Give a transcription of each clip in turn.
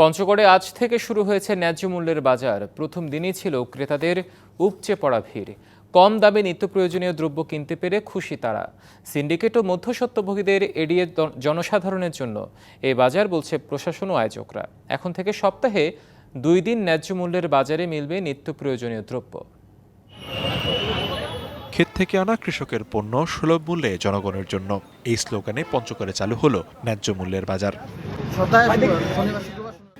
পঞ্চগড়ে আজ থেকে শুরু হয়েছে ন্যায্য মূল্যের বাজার। প্রথম দিনই ছিল ক্রেতাদের উপচে পড়া ভিড়। কম দামে নিত্য প্রয়োজনীয় দ্রব্য কিনতে পেরে খুশি তারা। সিন্ডিকেট ও মধ্যস্বত্বভোগীদের এড়িয়ে জনসাধারণের জন্য। এই বাজার বলছে প্রশাসন ও আয়োজকরা। এখন থেকে সপ্তাহে দুই দিন ন্যায্য মূল্যের বাজারে মিলবে নিত্য প্রয়োজনীয় দ্রব্য। ক্ষেত থেকে আনা কৃষকের পণ্য সুলভ মূল্যে জনগণের জন্য। এই স্লোগানে পঞ্চগড়ে চালু হলো ন্যায্য মূল্যের বাজার।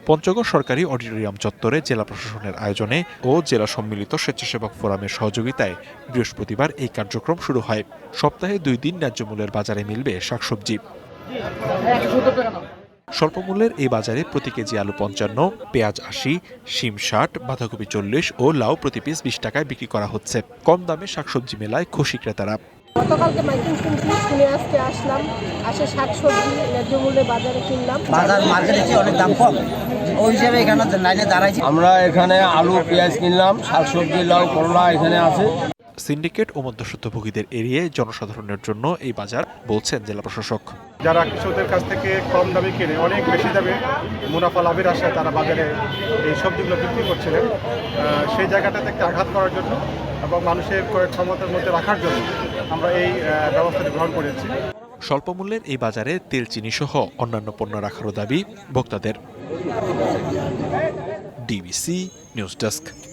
পঞ্চগড় সরকারি অডিটোরিয়াম চত্বরে জেলা প্রশাসনের আয়োজনে ও জেলা সম্মিলিত স্বেচ্ছাসেবক ফোরামের সহযোগিতায় বৃহস্পতিবার এই কার্যক্রম শুরু হয়। সপ্তাহে দুই দিন ন্যায্য মূল্যের বাজারে মিলবে শাকসবজি। স্বল্প মূল্যের এই বাজারে প্রতি কেজি আলু পঞ্চান্ন, পেঁয়াজ আশি, শিম ষাট, বাঁধাকপি চল্লিশ ও লাউ প্রতি পিস বিশ টাকায় বিক্রি করা হচ্ছে। কম দামে শাকসবজি মেলায় খুশি ক্রেতারা। গতকালকে মাইকিং শুনছি শুনে আজকে আসলাম আসে শাক সবজি ন্যায্য মূল্যে বাজারে কিনলাম। বাজার মার্কেটে কি অনেক দাম কম? ওই হিসাবে এখানে লাইনে দাঁড়াইছি। আমরা এখানে আলু পেঁয়াজ কিনলাম শাকসবজি লাউ করলা এখানে আছে। সিন্ডিকেট ও মধ্যস্বত্বভোগীদের এড়িয়ে জনসাধারণের জন্য এই বাজার বলছেন জেলা প্রশাসক। যারা কৃষকদের কাছ থেকে কম দামে কিনে অনেক বেশি দামে মুনাফা লাভের আশায় তারা বাজারে এই সবজিগুলো বিক্রি করছিলেন সেই জায়গাটা থেকে আঘাত করার জন্য এবং মানুষের ক্রয় ক্ষমতার মধ্যে রাখার জন্য আমরা এই ব্যবস্থাটি গ্রহণ করেছি। স্বল্প মূল্যের এই বাজারে তেল, চিনি সহ অন্যান্য পণ্য রাখারও দাবি ভোক্তাদের। DBC news desk.